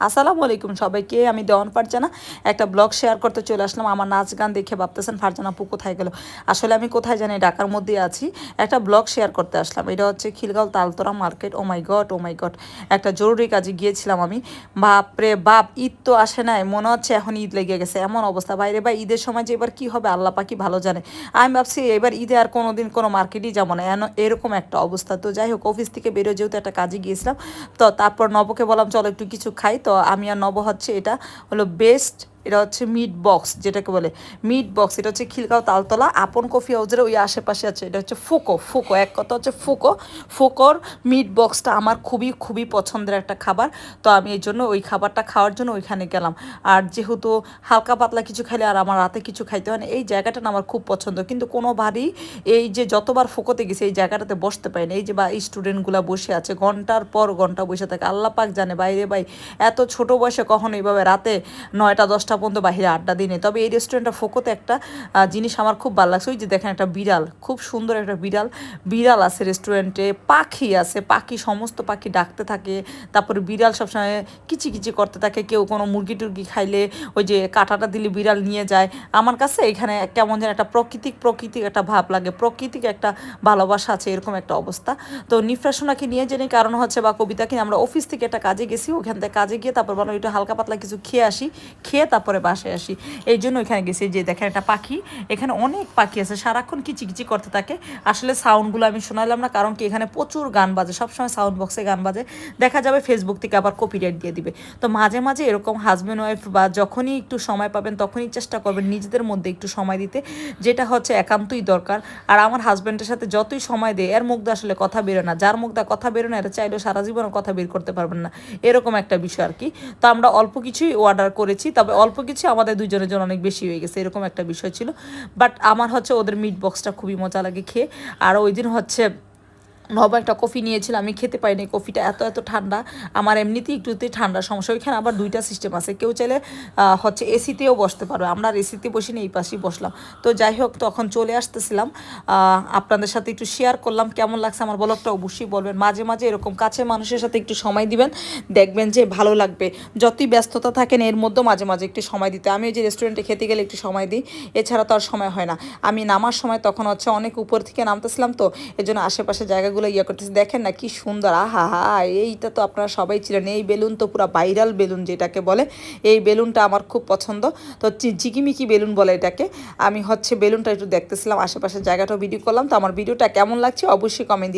আসসালামু আলাইকুম সবাইকে, আমি দেওয়ান ফারজানা। একটা ব্লগ শেয়ার করতে চলে আসলাম, আমার নাচ গান দেখে ভাবতেছেন ফারজানা আপু কোথায় গেল। আসলে আমি কোথায় জানি, ঢাকার মধ্যে আছি। একটা ব্লগ শেয়ার করতে আসলাম, এটা হচ্ছে Khilgaon Taltola market. Oh my god oh my god একটা জরুরি কাজে গিয়েছিলাম আমি। বাপরে বাপ, ঈদ তো আসে নাই, মনে হচ্ছে এখন ঈদ লেগে গেছে, এমন অবস্থা। বাইরে বা ঈদের সময় যে এবার কী হবে, আল্লাহ পাকি ভালো জানে। আমি ভাবছি এবার ঈদে আর কোনো দিন কোনো মার্কেটই যাব না, এন- এরকম একটা অবস্থা। তো যাই হোক, অফিস থেকে বেরো যেহেতু একটা কাজে গিয়েছিলাম, তো তারপর নবকে বললাম, চলো একটু কিছু খাই। তো আমি আর নব হচ্ছে এটা হলো বেস্ট এটা হচ্ছে মিট বক্স যেটাকে বলে মিট বক্স এটা হচ্ছে খিলগাঁও তালতলা, আপন কফি হাউসের ওই আশেপাশে আছে, এটা হচ্ছে ফুকো ফুকো, এক কথা হচ্ছে ফুকো। ফুকোর মিট বক্সটা আমার খুবই খুবই পছন্দের একটা খাবার, তো আমি এই জন্য ওই খাবারটা খাওয়ার জন্য ওইখানে গেলাম। আর যেহেতু হালকা পাতলা কিছু খাইলে আর আমার রাতে কিছু খাইতে হয় না, এই জায়গাটা না আমার খুব পছন্দ। কিন্তু কোনোবারই এই যে যতবার ফোকোতে গেছি, এই জায়গাটাতে বসতে পারি না। এই যে বা স্টুডেন্টগুলো বসে আছে, ঘণ্টার পর ঘণ্টা বসে থাকে, আল্লাহ পাক জানে, বাইরে ভাই, এত ছোট বয়সে কখনো এইভাবে রাতে নয়টা, দশটা পর্যন্ত বাইরে আড্ডা দিই নেই তবে এই রেস্টুরেন্টটা ফোকোতে একটা জিনিস আমার খুব ভালো লাগছে। ওই যে দেখেন একটা বিড়াল, খুব সুন্দর একটা বিড়াল। বিড়াল আছে রেস্টুরেন্টে পাখি আছে, পাখি, সমস্ত পাখি ডাকতে থাকে। তারপরে বিড়াল সবসময় কিচি কিচি করতে থাকে। কেউ কোনো মুরগি টুরগি খাইলে ওই যে কাঁটাটা দিলে বিড়াল নিয়ে যায়। আমার কাছে এখানে কেমন যেন একটা প্রকৃতিক প্রকৃতিক একটা ভাব লাগে। প্রকৃতিক একটা ভালোবাসা আছে, এরকম একটা অবস্থা। তো নিফ্রাসোনাকে নিয়ে জেনে কারণ হচ্ছে বা কবিতাকে আমরা অফিস থেকে একটা কাজে গেছি। ওখান থেকে কাজে গিয়ে তারপর বলো একটু হালকা পাতলা কিছু খেয়ে আসি। খেয়ে তারপরে বাসায় আসি। এই জন্য ওইখানে গেছি যে দেখেন একটা পাখি, এখানে অনেক পাখি আছে, সারাক্ষণ কিচিকিচি করতে থাকে। আসলে সাউন্ডগুলো আমি শোনালাম না, কারণ কি এখানে প্রচুর গান বাজে, সবসময় সাউন্ড বক্সে গান বাজে। দেখা যাবে ফেসবুক থেকে আবার কপিরাইট দিয়ে দিবে। তো মাঝে মাঝে এরকম হাজব্যান্ড ওয়াইফ বা যখনই একটু সময় পাবেন, তখনই চেষ্টা করবেন নিজেদের মধ্যে একটু সময় দিতে, যেটা হচ্ছে একান্তই দরকার। আর আমার হাজব্যান্ডের সাথে যতই সময় দেয়, এর মুখ আসলে কথা বেরো না। যার মুখ কথা বেরো না এটা চাইলেও সারা জীবনে কথা বের করতে পারবেন না। এরকম একটা বিষয় আর কি। তো আমরা অল্প কিছুই অর্ডার করেছি, তবে অল্প কিছু, আমাদের দুজনের জন্য অনেক বেশি হয়ে গেছে, এরকম একটা বিষয় ছিল। বাট আমার হচ্ছে ওদের মিট বক্সটা খুবই মজা লাগে খেয়ে। আর ওই দিন হচ্ছে নব একটা কফি নিয়েছিলাম আমি খেতে পাইনি কফিটা, এত এত ঠান্ডা। আমার এমনিতেই একটুতেই ঠান্ডা, সমস্যা ওইখানে আবার দুইটা সিস্টেম আছে। কেউ চাইলে হচ্ছে এসিতেও বসতে পারবে। আমরা আর এসিতে বসি না, এই পাশেই বসলাম। তো যাই হোক, তখন চলে আসতেছিলাম। আপনাদের সাথে একটু শেয়ার করলাম, কেমন লাগছে আমার ব্লগটা অবশ্যই বলবেন। মাঝে মাঝে এরকম কাছে মানুষের সাথে একটু সময় দিবেন, দেখবেন যে ভালো লাগবে। যতই ব্যস্ততা থাকেন, এর মধ্যেও মাঝে মাঝে একটু সময় দিতে আমি ওই যে রেস্টুরেন্টে খেতে গেলে একটু সময় দিই, এছাড়া তো আর সময় হয় না। আমি নামার সময় তখন হচ্ছে অনেক উপর থেকে নামতেছিলাম তো এই জন্য আশেপাশে জায়গাগুলো ইয়ে করতেছি। দেখেন না কি সুন্দর, আহা হা, এইটা তো আপনারা সবাই ছিলেন এই বেলুন তো পুরো ভাইরাল বেলুন যেটাকে বলে। এই বেলুনটা আমার খুব পছন্দ। তো ঝিকিমিকি বেলুন বলে এটাকে। আমি হচ্ছে বেলুনটা একটু দেখতেছিলাম আশেপাশের জায়গাটাও ভিডিও করলাম। তো আমার ভিডিওটা কেমন লাগছে অবশ্যই কমেন্ট